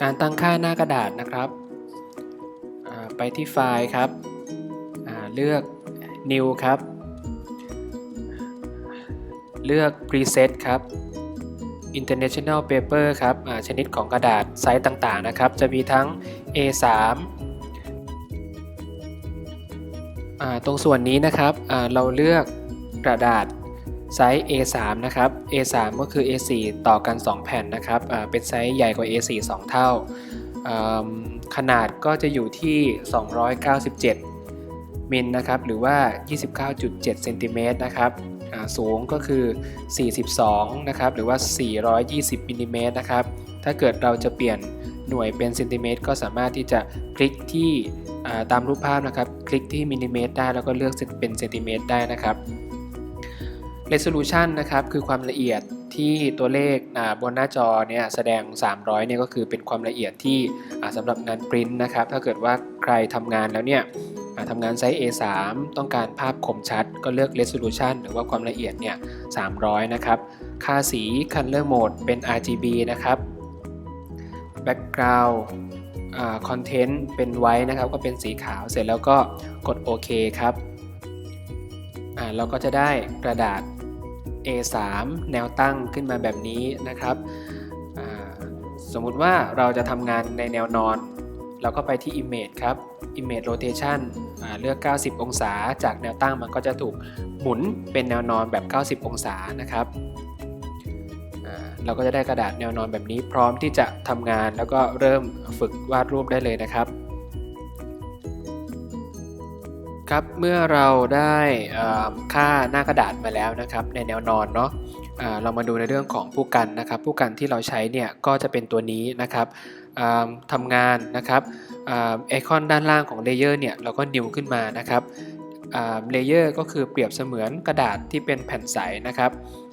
การตั้งค่าหน้ากระดาษนะครับ ไปที่ไฟล์ครับเลือก new ครับ เลือก preset ครับ international paper ครับชนิดของกระดาษไซส์ต่างๆนะครับ จะมีทั้ง A3 ตรงส่วนนี้นะครับเราเลือกกระดาษ ไซส์ A3 นะครับ A3 ก็คือ A4 ต่อกัน 2 แผ่นนะครับเป็นไซส์ใหญ่กว่า A4 2 เท่าอ่า ขนาดก็จะอยู่ที่ 297 มิลนะครับ หรือว่า 29.7 เซนติเมตรนะครับสูงก็คือ 42 นะครับ หรือว่า 420 มิลลิเมตรนะครับ ถ้าเกิดเราจะเปลี่ยนหน่วยเป็นเซนติเมตรก็สามารถที่จะคลิกที่ตามรูปภาพนะครับ คลิกที่มิลลิเมตรได้แล้วก็เลือกเป็นเซนติเมตรได้นะครับ resolution นะครับคือความละเอียดที่ตัวเลขบนหน้าจอเนี่ยแสดง 300เนี่ยก็คือเป็นความละเอียดที่สำหรับงานปริ้นนะครับถ้าเกิดว่าใครทำงานแล้วเนี่ยทำงานไซส์ A3 ต้องการภาพคมชัด ก็เลือก resolution หรือว่าความละเอียดเนี่ย 300 นะครับ ค่าสี color mode เป็น RGB นะครับ background อ่า content เป็น white นะครับ ก็เป็นสีขาว เสร็จแล้วก็กดโอเคครับอ่าเราก็จะได้กระดาษ A3 แนวตั้งขึ้นมาแบบนี้นะครับ สมมุติว่าเราจะทำงานในแนวนอน เราก็ไปที่ Image ครับ Image Rotation เลือก 90 องศา จากแนวตั้งมันก็จะถูกหมุนเป็นแนวนอนแบบ 90 องศานะครับเราก็จะได้กระดาษแนวนอนแบบนี้พร้อมที่จะทำงานแล้วก็เริ่มฝึกวาดรูปได้เลยนะครับ ครับเมื่อเราได้ค่าหน้ากระดาษมาแล้วนะครับ ในแนวนอนเนาะเรามาดูในเรื่องของผู้กันนะครับ ผู้กันที่เราใช้เนี่ยก็จะเป็นตัวนี้นะครับอ่าทำงานนะครับไอคอนด้านล่างของเลเยอร์เนี่ยเราก็นิวขึ้นมานะครับเลเยอร์ก็คือเปรียบเสมือนกระดาษที่เป็นแผ่นใสนะครับ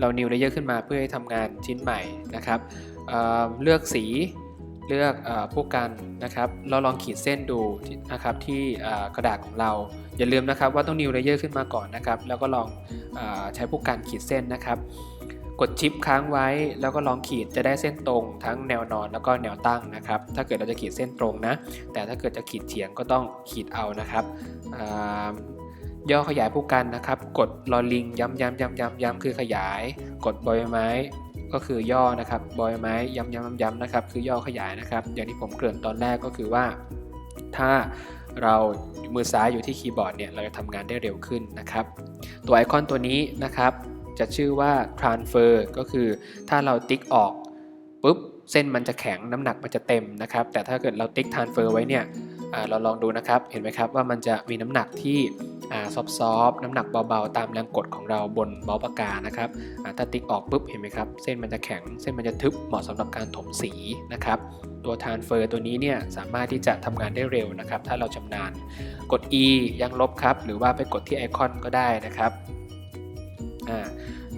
เรานิวเลเยอร์ขึ้นมาเพื่อให้ทำงานชิ้นใหม่นะครับเลือกสี เลือกอผู้กันนะครับเราลองขีดเส้นดูนะครับที่กระดาษของเรา อย่าลืมนะครับว่าต้องนิวเลเยอร์ขึ้นมาก่อนนะครับ แล้วก็ลองอใช้ผู้กันขีดเส้นนะครับ กดชิปค้างไว้แล้วก็ลองขีดจะได้เส้นตรง ทั้งแนวนอนแล้วก็แนวตั้งนะครับ ถ้าเกิดเราจะขีดเส้นตรงนะ แต่ถ้าเกิดจะขีดเฉียงก็ต้องขีดเอานะครับย่อขยายผู้กันนะครับ กดลอลิงย้ำย้ำย้ำย้ำย้ำคือขยาย กดบอยไม้ ก็คือย่อนะครับบอยไม้ย้ำย้ำย้ำนะครับคือย่อขยายนะครับ อย่างที่ผมเกริ่นตอนแรกก็คือว่า ถ้าเรามือซ้ายอยู่ที่คีย์บอร์ดเนี่ยเราจะทำงานได้เร็วขึ้นนะครับ ตัวไอคอนตัวนี้นะครับจะชื่อว่า transfer ก็คือถ้าเราติ๊กออกปุ๊บเส้นมันจะแข็งน้ำหนักมันจะเต็มนะครับ แต่ถ้าเกิดเราติ๊ก transfer ไว้เนี่ยเราลองดูนะครับ เห็นไหมครับว่ามันจะมีน้ำหนักที่ ซอฟซอฟน้ำหนักเบาๆ ตามแรงกดของเราบนเมาปากกานะครับถ้าติ๊กออกปุ๊บเห็นไหมครับ เส้นมันจะแข็ง เส้นมันจะทึบเหมาะสำหรับการถมสีนะครับ ตัว transfer ตัวนี้เนี่ยสามารถที่จะทำงานได้เร็วนะครับ ถ้าเราชำนาญ กด e ยังลบครับ หรือว่าไปกดที่ไอคอนก็ได้นะครับ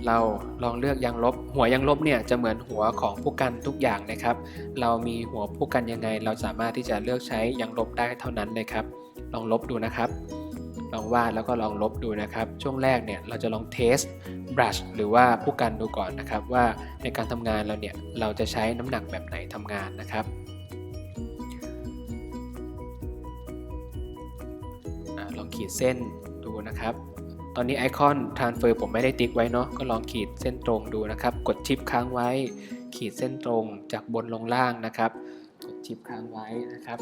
เราลองเลือกยังลบ หัวยังลบเนี่ยจะเหมือนหัวของผู้กันทุกอย่างนะครับ เรามีหัวผู้กันยังไง เราสามารถที่จะเลือกใช้ยังลบได้เท่านั้นเลยครับ ลองลบดูนะครับ ลองวาดแล้วก็ลองลบดูนะครับ ช่วงแรกเนี่ยเราจะลองเทส brush หรือว่าผู้กันดูก่อนนะครับว่าในการทำงานเราเนี่ยเราจะใช้น้ำหนักแบบไหนทำงานนะครับอลองขีดเส้นดูนะครับ ตอนนี้ไอคอน transfer ผมไม่ได้ติ๊กไว้เนาะก็ลองขีดเส้นตรงดูนะครับ กดชิปค้างไว้ ขีดเส้นตรงจากบนลงล่างนะครับ กดชิปค้างไว้นะครับ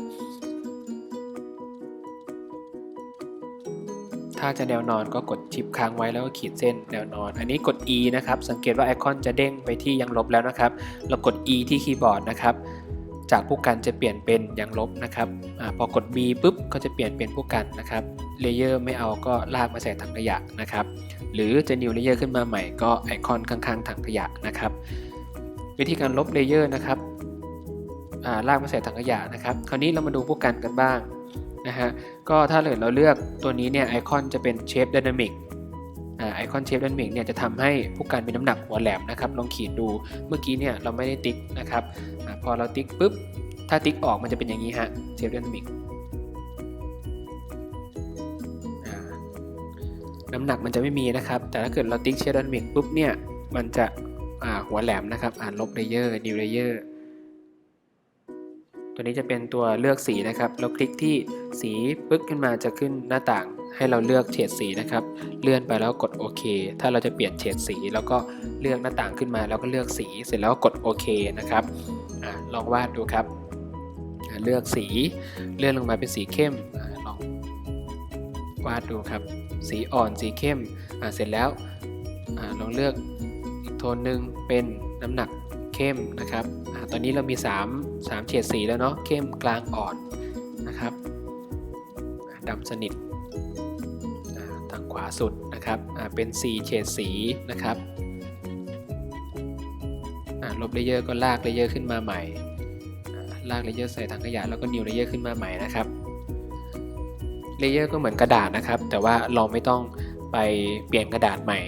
ถ้าจะแนวนอนก็กดชิปค้างไว้แล้วก็ขีดเส้นแนวนอน อันนี้กด E นะครับ สังเกตว่าไอคอนจะเด้งไปที่ยังลบแล้วนะครับ เรากด E ที่คีย์บอร์ดนะครับ จากผู้กันจะเปลี่ยนเป็นยังลบนะครับอพอกด B ปุ๊บก็จะเปลี่ยนเป็นผู้กันนะครับ เลเยอร์ไม่เอาก็ลากมาใส่ถังขยะนะครับ หรือจะ new layer ขึ้นมาใหม่ก็ไอคอนข้างๆถังขยะนะครับ วิธีการลบเลเยอร์นะครับลากมาใส่ถังขยะนะครับ คราวนี้เรามาดูผู้กันกันบ้างนะฮะ ก็ถ้าเกิดเราเลือกตัวนี้เนี่ยไอคอนจะเป็น shape dynamic ไอคอนเชฟดันมิกเนี่ยจะทำให้ผู้การมีน้ำหนักหัวแหลมนะครับลองขีดดูเมื่อกี้เนี่ยเราไม่ได้ติ๊กนะครับอพอเราติ๊กปุ๊บถ้าติ๊กออกมันจะเป็นอย่างนี้ฮะเชฟดันมิกน้ำหนักมันจะไม่มีนะครับ แต่ถ้าเกิดเราติ๊กเชฟดันมิกปุ๊บเนี่ยมันจะหัวแหลมนะครับอ่านลบเลเยอร์นิวเลเยอร์ ตัวนี้จะเป็นตัวเลือกสีนะครับ เราคลิกที่สีปึ๊กขึ้นมาจะขึ้นหน้าต่าง ให้เราเลือกเฉดสีนะครับ เลื่อนไปแล้วกดโอเค ถ้าเราจะเปลี่ยนเฉดสี แล้วก็เลือกหน้าต่างขึ้นมา แล้วก็เลือกสี เสร็จแล้วกดโอเคนะครับอลองวาดดูครับ เลือกสี เลื่อนลงมาเป็นสีเข้มอลองวาดดูครับ สีอ่อนสีเข้ม เสร็จแล้วอลองเลือกอีกโทนหนึ่งเป็นน้ำหนักเข้มนะครับ ตอนนี้เรามี 3 3เฉดสีแล้วเนาะเข้มกลางอ่อนนะครับดำสนิททางขวาสุดนะครับเป็น 4 เฉดสีนะครับลบเลเยอร์ก็ลากเลเยอร์ขึ้นมาใหม่ลากเลเยอร์ใส่ถังขยะแล้วก็นิวเลเยอร์ขึ้นมาใหม่นะครับเลเยอร์ก็เหมือนกระดาษนะครับ แต่ว่าเราไม่ต้องไปเปลี่ยนกระดาษใหม่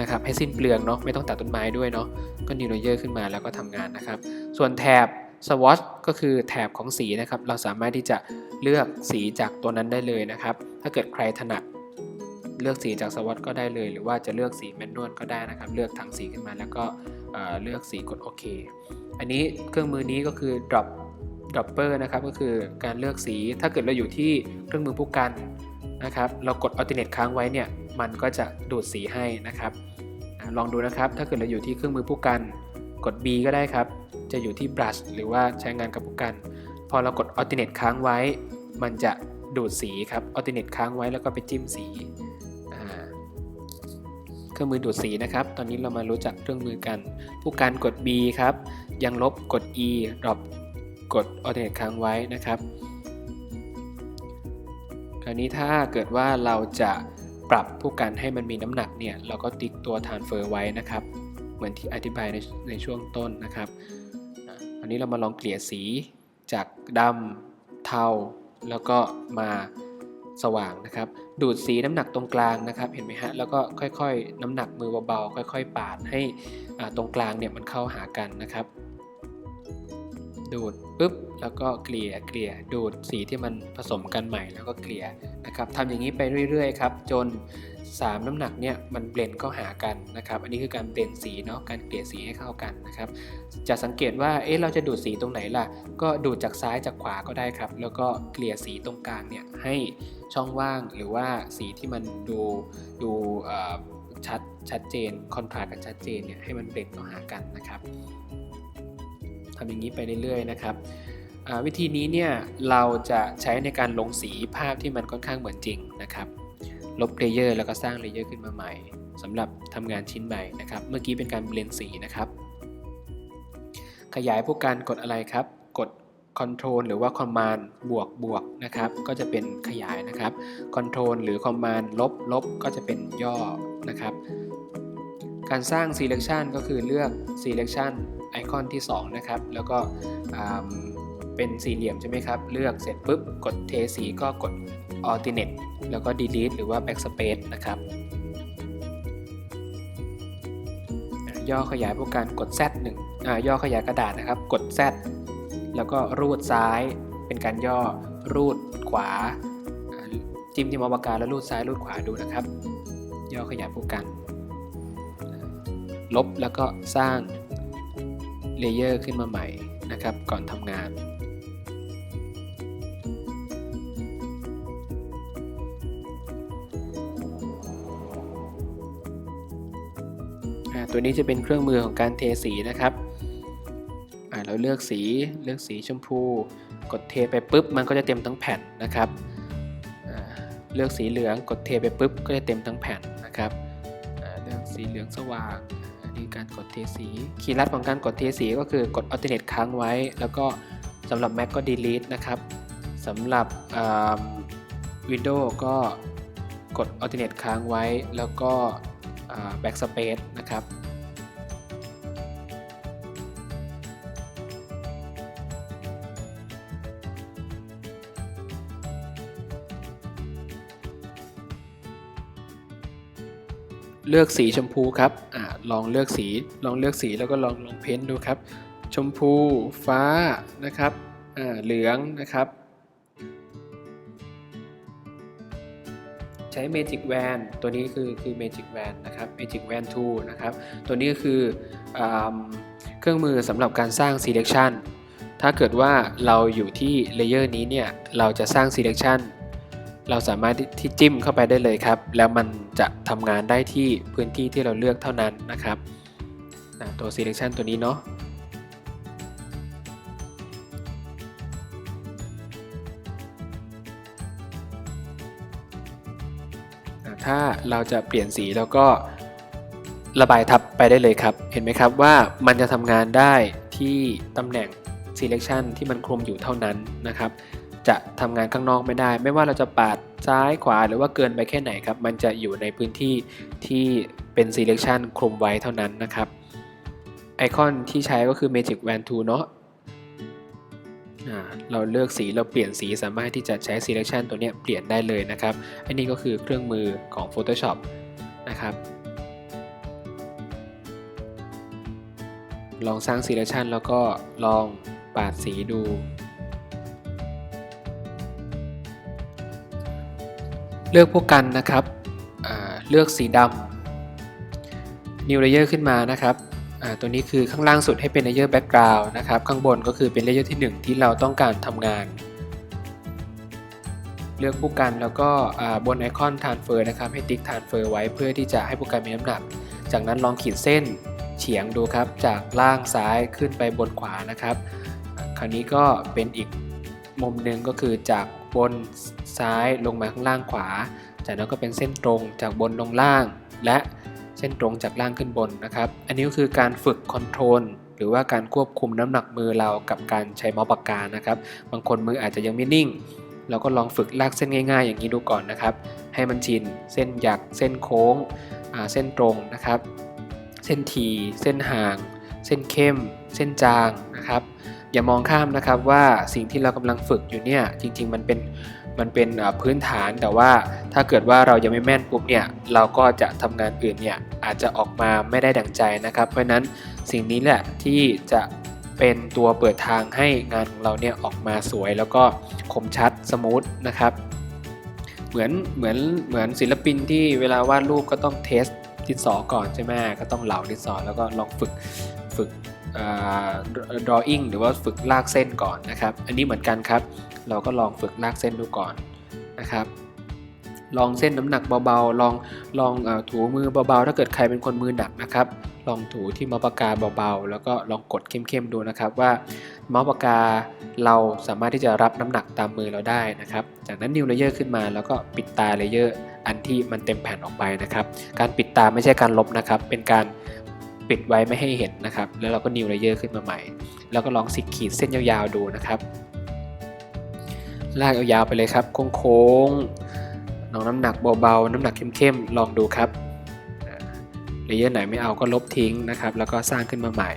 นะครับ ให้สิ้นเปลืองเนาะไม่ต้องตัดต้นไม้ด้วยเนาะ ก็นิวเลเยอร์ขึ้นมาแล้วก็ทำงานนะครับ ส่วนแถบ swatch ก็คือแถบของสีนะครับ เราสามารถที่จะเลือกสีจากตัวนั้นได้เลยนะครับ ถ้าเกิดใครถนัดเลือกสีจากสวอตก็ได้เลย หรือว่าจะเลือกสีแมนนวลก็ได้นะครับ เลือกถังสีขึ้นมาแล้วก็เเลือกสีกดโอเค อันนี้เครื่องมือนี้ก็คือ drop dropper นะครับก็คือการเลือกสี ถ้าเกิดเราอยู่ที่เครื่องมือผู้กันนะครับ เรากด alternate ค้างไว้เนี่ย มันก็จะดูดสีให้นะครับ ลองดูนะครับ ถ้าเกิดเราอยู่ที่เครื่องมือผู้กัน กด B ก็ได้ครับ จะอยู่ที่ brush หรือว่าใช้งานกับผู้กัน พอเรากด alternate ค้างไว้ มันจะดูดสีครับ alternate ค้างไว้แล้วก็ไปจิ้มสีเครื่องมือดูดสีนะครับ ตอนนี้เรามารู้จักเครื่องมือกัน ผู้การกด B ครับ ยังลบกด E drop กด alternate ค้างไว้นะครับ คราวนี้ถ้าเกิดว่าเราจะ ปรับผู้การให้มันมีน้ำหนักเนี่ยเราก็ติ๊กตัว transfer ไว้นะครับ เหมือนที่อธิบายในในช่วงต้นนะครับอันนี้เรามาลองเกลี่ยสีจากดำเทาแล้วก็มาสว่างนะครับ ดูดสีน้ำหนักตรงกลางนะครับ เห็นไหมฮะแล้วก็ค่อยๆ น้ำหนักมือเบาๆค่อย ๆ ปาดให้ตรงกลางเนี่ยมันเข้าหากันนะครับ ดูดปุ๊บแล้วก็เกลี่ยเกลี่ยดูดสีที่มันผสมกันใหม่แล้วก็เกลี่ยนะครับทำอย่างนี้ไปเรื่อยๆครับจน 3 น้ำหนักเนี่ยมันเบลนด์เข้าหากันนะครับ อันนี้คือการเบลนด์สีเนาะการเกลี่ยสีให้เข้ากันนะครับ จะสังเกตว่าเอ๊ะเราจะดูดสีตรงไหนล่ะ ก็ดูดจากซ้ายจากขวาก็ได้ครับ แล้วก็เกลี่ยสีตรงกลางเนี่ยให้ช่องว่างหรือว่าสีที่มันดูดูชัดชัดเจนคอนทราสต์กันชัดเจนเนี่ยให้มันเบลนด์เข้าหากันนะครับ ทำอย่างนี้ไปเรื่อยๆนะครับวิธีนี้เนี่ยเราจะใช้ในการลงสีภาพที่มันค่อนข้างเหมือนจริงนะครับ ลบเลเยอร์แล้วก็สร้างเลเยอร์ขึ้นมาใหม่สำหรับทำงานชิ้นใหม่นะครับ เมื่อกี้เป็นการเบลนสีนะครับ ขยายผู้การกดอะไรครับ กด control หรือว่า Command บวกบวกนะครับ ก็จะเป็นขยายนะครับ control หรือ Command ลบลบก็จะเป็นย่อนะครับ การสร้าง Selection ก็คือเลือก Selection ไอคอนที่ 2 นะครับ แล้วก็เป็นสี่เหลี่ยมใช่ไหมครับ เลือกเสร็จปุ๊บ กดเทสีก็กด Alternate แล้วก็ Delete หรือว่า Backspace นะครับ ย่อขยายผู้การกด Z 1อ่าย่อขยายกระดาษนะครับ กด Z แล้วก็รูดซ้ายเป็นการย่อรูดขวา จิ้มที่มาส์ปากกาแล้วรูดซ้ายรูดขวาดูนะครับ ย่อขยายผู้กันลบแล้วก็สร้าง เลเยอร์ขึ้นมาใหม่นะครับ ก่อนทำงาน ตัวนี้จะเป็นเครื่องมือของการเทสีนะครับเราเลือกสีเลือกสีชมพู กดเทไปปุ๊บมันก็จะเต็มทั้งแผ่นนะครับเลือกสีเหลืองกดเทไปปุ๊บก็จะเต็มทั้งแผ่นนะครับเลือกสีเหลืองสว่าง อันนี้การกดเทสีคีย์ลัดของการกดเทสีก็คือกด alternate ค้างไว้ แล้วก็สำหรับ Mac ก็ delete นะครับสำหรับ Windows ก็กด alternate ค้างไว้ แล้วก็ backspace นะครับ เลือกสีชมพูครับอลองเลือกสีลองเลือกสีแล้วก็ลองลองเพ้นท์ดูครับ ชมพูฟ้านะครับเหลืองนะครับ ใช้ Magic Wand ตัวนี้คือคือ Magic Wand นะครับ Magic Wand 2นะครับ ตัวนี้ก็คืออเครื่องมือสำหรับการสร้าง selection ถ้าเกิดว่าเราอยู่ที่เลเยอร์นี้เนี่ย เราจะสร้าง selection เราสามารถที่จิ้มเข้าไปได้เลยครับ แล้วมันจะทำงานได้ที่พื้นที่ที่เราเลือกเท่านั้นนะครับตัว selection ตัวนี้เนาะถ้าเราจะเปลี่ยนสีแล้วก็ระบายทับไปได้เลยครับ เห็นไหมครับว่ามันจะทำงานได้ที่ตำแหน่ง selection ที่มันคลุมอยู่เท่านั้นนะครับ จะทำงานข้างนอกไม่ได้ ไม่ว่าเราจะปาดซ้ายขวาหรือว่าเกินไปแค่ไหนครับ มันจะอยู่ในพื้นที่ที่เป็น selection คลุมไว้เท่านั้นนะครับ ไอคอนที่ใช้ก็คือ Magic Wand Tool เนาะเราเลือกสีเราเปลี่ยนสีสามารถที่จะใช้ selection ตัวนี้เปลี่ยนได้เลยนะครับ อันนี้ก็คือเครื่องมือของ Photoshop นะครับ ลองสร้าง selection แล้วก็ลองปาดสีดู เลือกพวกกันนะครับเลือกสีดำ New Layer ขึ้นมานะครับตัวนี้คือข้างล่างสุดให้เป็น Layer Background นะครับ ข้างบนก็คือเป็น Layer ที่ 1 ที่เราต้องการทำงาน เลือกผู้กันแล้วก็บนไอคอน Transfer นะครับ ให้ติ๊ก Transfer ไว้เพื่อที่จะให้ผู้กันมีน้ำหนัก จากนั้นลองขีดเส้นเฉียงดูครับ จากล่างซ้ายขึ้นไปบนขวานะครับ คราวนี้ก็เป็นอีกมุมหนึ่งก็คือจากบน ซ้ายลงมาข้างล่างขวา จากนั้นก็เป็นเส้นตรงจากบนลงล่าง และเส้นตรงจากล่างขึ้นบนนะครับ อันนี้ก็คือการฝึกคอนโทรลหรือว่าการควบคุมน้ำหนักมือเรากับการใช้เมาส์ปากกานะครับ บางคนมืออาจจะยังไม่นิ่ง เราก็ลองฝึกลากเส้นง่าย ๆ อย่างนี้ดูก่อนนะครับ ให้มันชิน เส้นหยัก เส้นโค้ง เส้นตรงนะครับ เส้นที เส้นห่าง เส้นเข้ม เส้นจางนะครับ อย่ามองข้ามนะครับว่าสิ่งที่เรากำลังฝึกอยู่เนี่ยจริง ๆ มันเป็น มันเป็นพื้นฐานแต่ว่าถ้าเกิดว่าเรายังไม่แม่นปุ๊บเนี่ยเราก็จะทำงานอื่นเนี่ยอาจจะออกมาไม่ได้ดังใจนะครับ เพราะฉะนั้นสิ่งนี้แหละที่จะเป็นตัวเปิดทางให้งานของเราเนี่ยออกมาสวยแล้วก็คมชัดสมูทนะครับเหมือนเหมือนเหมือนศิลปินที่เวลาวาดรูปก็ต้องเทสดินสอก่อนใช่ไหมก็ต้องเหลาดินสอแล้วก็ลองฝึกฝึก drawing หรือว่าฝึกลากเส้นก่อนนะครับ อันนี้เหมือนกันครับ เราก็ลองฝึกลากเส้นดูก่อนนะครับ ลองเส้นน้ำหนักเบาๆ ลองลองอถูมือเบาๆ ถ้าเกิดใครเป็นคนมือหนักนะครับ ลองถูที่เมาส์ปากกาเบาๆ แล้วก็ลองกดเข้มๆดูนะครับว่าเมาส์ปากกาเราสามารถที่จะรับน้ำหนักตามมือเราได้นะครับ จากนั้น New Layer ขึ้นมาแล้วก็ปิดตา Layer อันที่มันเต็มแผ่นออกไปนะครับ การปิดตาไม่ใช่การลบนะครับ เป็นการ ปิดไว้ไม่ให้เห็นนะครับ แล้วเราก็ New Layer ขึ้นมาใหม่ แล้วก็ลองสิกขีดเส้นยาวๆดูนะครับ ลากยาวๆไปเลยครับ โค้งๆลองน้ำหนักเบาๆ น้ำหนักเข้มๆ ลองดูครับเลเยอร์ไหนไม่เอาก็ลบทิ้งนะครับ แล้วก็สร้างขึ้นมาใหม่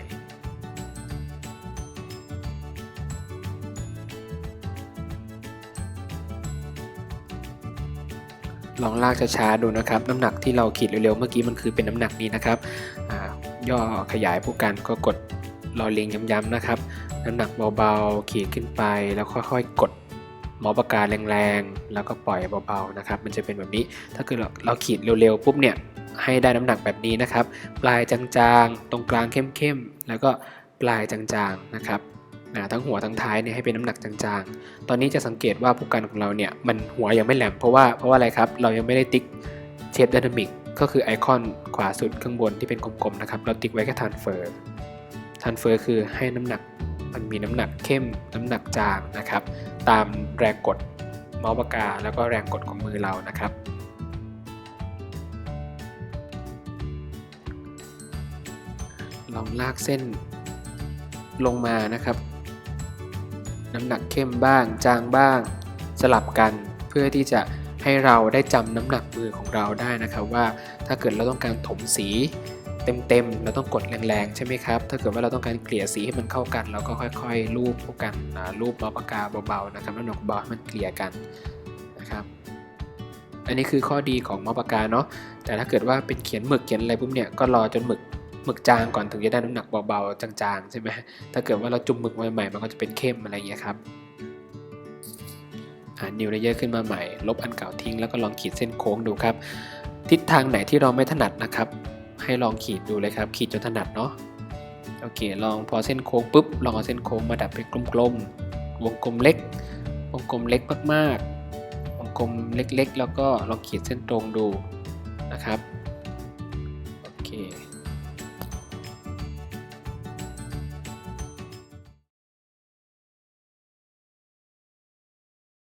ลองลากช้าๆดูนะครับ น้ำหนักที่เราขีดเร็วๆเมื่อกี้มันคือเป็นน้ำหนักนี้นะครับย่อขยายผู้กันก็กดรอเลียงย้ำๆนะครับ น้ำหนักเบาๆ ขีดขึ้นไปแล้วค่อยๆกดมาส์ปากกาแรงๆ แล้วก็ปล่อยเบาๆนะครับ มันจะเป็นแบบนี้ ถ้าเกิดเราเราขีดเร็วๆปุ๊บเนี่ยให้ได้น้ำหนักแบบนี้นะครับ ปลายจางๆ ตรงกลางเข้มๆ แล้วก็ปลายจางๆ นะครับ อ่าทั้งหัวทั้งท้ายเนี่ยให้เป็นน้ำหนักจางๆ ตอนนี้จะสังเกตว่าผู้กันของเราเนี่ยมันหัวยังไม่แหลมเพราะว่าเพราะว่าอะไรครับเรายังไม่ได้ติ๊กเชฟ d y นามิกก็คือไอคอนขวาสุดข้างบนที่เป็นกลมๆนะครับเราติ๊กไว้แค่ transfer transfer คือให้น้ำหนักมันมีน้ำหนักเข้มน้ำหนักจางนะครับ ตามแรงกดเมาส์ปากกา แล้วก็แรงกดของมือเรานะครับลองลากเส้นลงมานะครับ น้ำหนักเข้มบ้าง จางบ้าง สลับกันเพื่อที่จะให้เราได้จำน้ำหนักมือของเราได้นะครับว่าถ้าเกิดเราต้องการถมสีเต็มๆ เราต้องกดแรงๆ ใช่ไหมครับ ถ้าเกิดว่าเราต้องการเกลี่ยสีให้มันเข้ากัน เราก็ค่อยๆ ลูบพวกกันลูบเมาปากกาเบาๆ นะครับน้ำหนักเบาให้มันเกลี่ยกันนะครับ อันนี้คือข้อดีของเมาส์ปากกาเนาะ แต่ถ้าเกิดว่าเป็นเขียนหมึกเขียนอะไรปุ๊บเนี่ย ก็รอจนหมึก หมึกจางก่อนถึงจะได้น้ำหนักเบาๆจางๆใช่ไหมถ้าเกิดว่าเราจุ่มหมึกใหม่ๆมันก็จะเป็นเข้มอะไรอย่างเงี้ยครับอ่า new layer ขึ้นมาใหม่ ลบอันเก่าทิ้งแล้วก็ลองขีดเส้นโค้งดูครับ ทิศทางไหนที่เราไม่ถนัดนะครับ ให้ลองขีดดูเลยครับ ขีดจนถนัดเนาะโอเค ลองพอเส้นโค้งปุ๊บลองเอาเส้นโค้งมาดัดเป็นกลมๆวงกลมเล็ก วงกลมเล็กมากๆวงกลมเล็กๆ แล้วก็ลองขีดเส้นตรงดูนะครับ